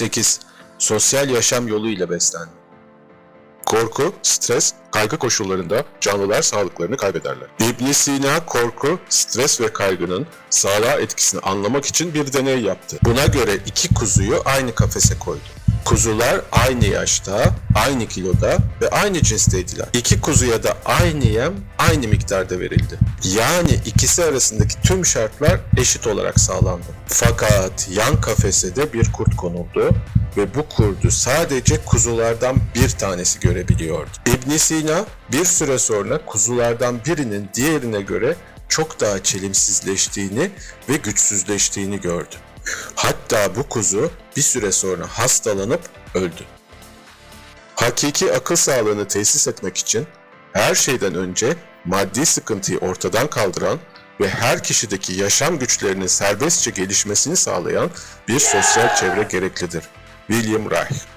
8. Sosyal yaşam yoluyla beslenme. Korku, stres, kaygı koşullarında canlılar sağlıklarını kaybederler. ibn Sina korku, stres ve kaygının sağlığa etkisini anlamak için bir deney yaptı. Buna göre iki kuzuyu aynı kafese koydu. Kuzular aynı yaşta, aynı kiloda ve aynı cinsteydiler. İki kuzuya da aynı yem aynı miktarda verildi. Yani ikisi arasındaki tüm şartlar eşit olarak sağlandı. Fakat yan kafese de bir kurt konuldu ve bu kurdu sadece kuzulardan bir tanesi görebiliyordu. ibn Sina bir süre sonra kuzulardan birinin diğerine göre çok daha çelimsizleştiğini ve güçsüzleştiğini gördü. Hatta bu kuzu bir süre sonra hastalanıp öldü. Hakiki akıl sağlığını tesis etmek için her şeyden önce maddi sıkıntıyı ortadan kaldıran ve her kişideki yaşam güçlerinin serbestçe gelişmesini sağlayan bir sosyal çevre gereklidir. вильям райх